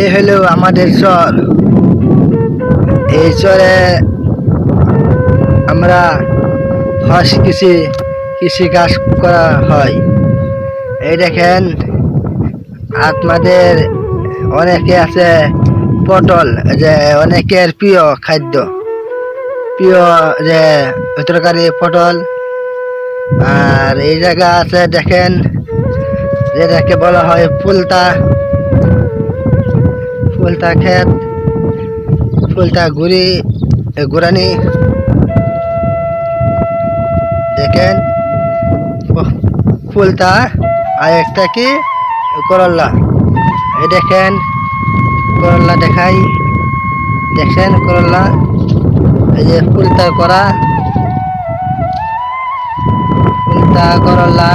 এই হলো আমাদের চর। এই চরে আমরা হাঁস কৃষি কৃষি কাজ করা হয়। এই দেখেন, আপনাদের অনেকে আছে পটল, যে অনেকের প্রিয় খাদ্য। প্রিয় যে তরকারি, পটল। আর এই জায়গা আছে, দেখেন যেটাকে বলা হয় ফুলতা। ফুলতা ক্ষেত, ফুলতা গুড়ি গুড়ানি। দেখেন ফুলতা, আর একটা কি? করল্লা এই দেখেন করল্লা দেখাই। দেখছেন করল্লা এই যে ফুলতা করা। ফুলতা করল্লা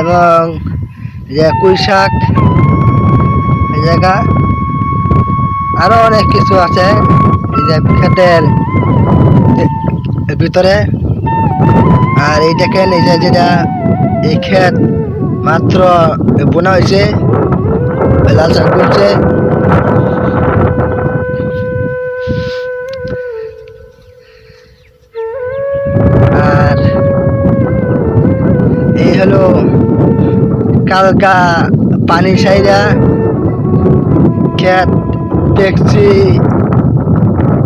এবং যে কুই শাক, এই জায়গা। আরও অনেক কিছু আছে ক্ষেতের ভিতরে। আর এই দেখেন, এই যে যেটা, এই ক্ষেত মাত্র বোনা হয়েছে, লাল শাক করছে কালকা পানি সাইরা ক্ষেত দেখছি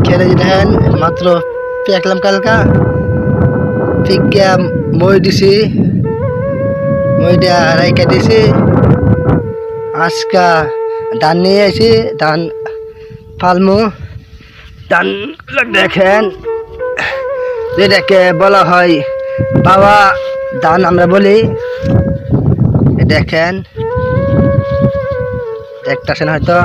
খেলে দেখেন মাত্র পেকলাম কালকা। পিকা মই দিছি মই দিয়া রাইকা দিছি। আজকা ধান নিয়ে আইছি, ধান ফালমু। ধান দেখেন, যেটাকে বলা হয় বাবা ধান আমরা বলি। দেখেন দেখতেছেন হয়তো।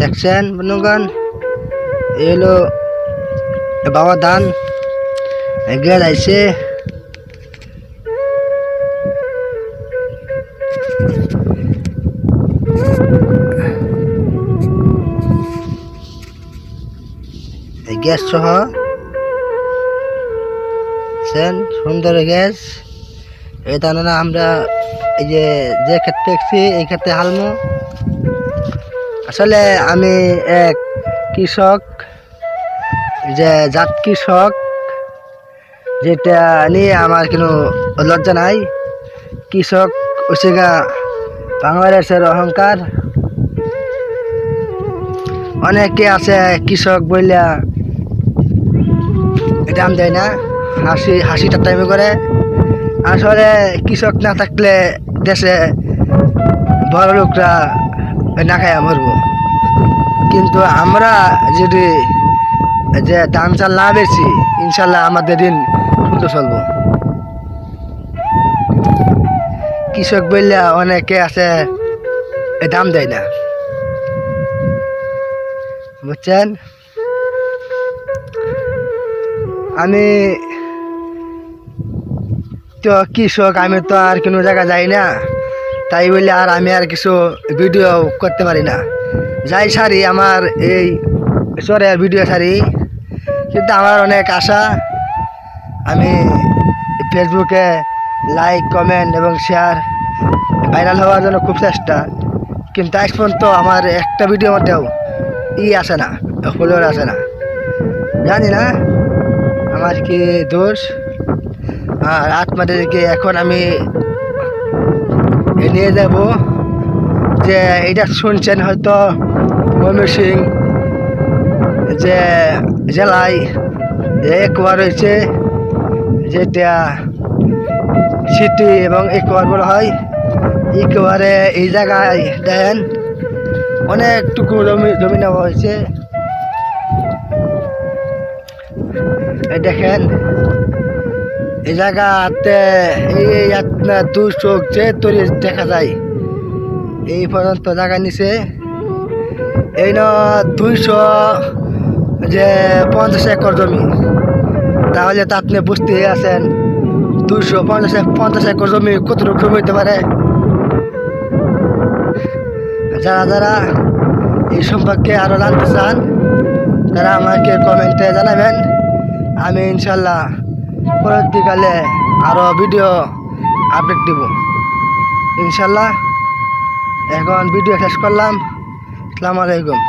দেখছেন বন্ধুগণ এই হলো বাবা ধান এগিয়ে যাইছে। গ্যাস সহ। সেন, সুন্দর গ্যাস। এই দানা আমরা এই যে যে ক্ষেত্রে দেখছি, এই ক্ষেত্রে হালমো। আসলে আমি এক কৃষক যে জাত কৃষক, যেটা নিয়ে আমার কোনো লজ্জা নাই। কৃষক হচ্ছে গা বাংলাদেশের অহংকার। অনেকে আছে কৃষক বইলা দাম দেয় না। হাসি, হাসিটা টাইমে করে। আসলে কৃষক না থাকলে দেশে বড় লোকরা না খায় মরব। কিন্তু আমরা যদি যে ধান চাল না বেশি ইনশাল্লাহ আমাদের দিন সুন্দর চলবো। কৃষক বললে অনেকে আছে দাম দেয় না। বুঝছেন? আমি তো কৃষক, আমি তো আর কোনো জায়গা যাই না। তাই বলে আর আমি আর কিছু ভিডিও করতে পারি না। যাই সারি, আমার এই চরের ভিডিও সারি। কিন্তু আমার অনেক আশা। আমি ফেসবুকে লাইক কমেন্ট এবং শেয়ার ভাইরাল হওয়ার জন্য খুব চেষ্টা। কিন্তু আজ পর্যন্ত আমার একটা ভিডিও মধ্যেও ই আসে না ফলোয়ার আসে না। জানি না। আমার কি দোষ আর আপনাদেরকে এখন আমি নিয়ে যাব যে এটা শুনছেন হয়তো ময়মনসিং যে জেলায় একোয়া রয়েছে যেটা সিটি এবং একোয়ার বলা হয় একোয়ারে এই জায়গায় দেন। অনেকটুকু জমি জমি নেওয়া হয়েছে। দেখেন, এই জায়গাতে এই আপনার দু চোখ যে তৈরি দেখা যায়। এই পর্যন্ত জায়গা নিছে। এই ন দুইশো, যে পঞ্চাশ একর জমি। তাহলে তা আপনি বুঝতে আছেন, দুইশো, পঞ্চাশ পঞ্চাশ একর জমি কতটুকু জমি হইতে পারে? যারা যারা এই সম্পর্কে আরও জানতে চান, তারা আমাকে কমেন্টে জানাবেন। আমি ইনশাল্লাহ পরবর্তীকালে আরও ভিডিও আপডেট দিব। ইনশাল্লাহ এখন ভিডিও শেষ করলাম। আসসালামু আলাইকুম।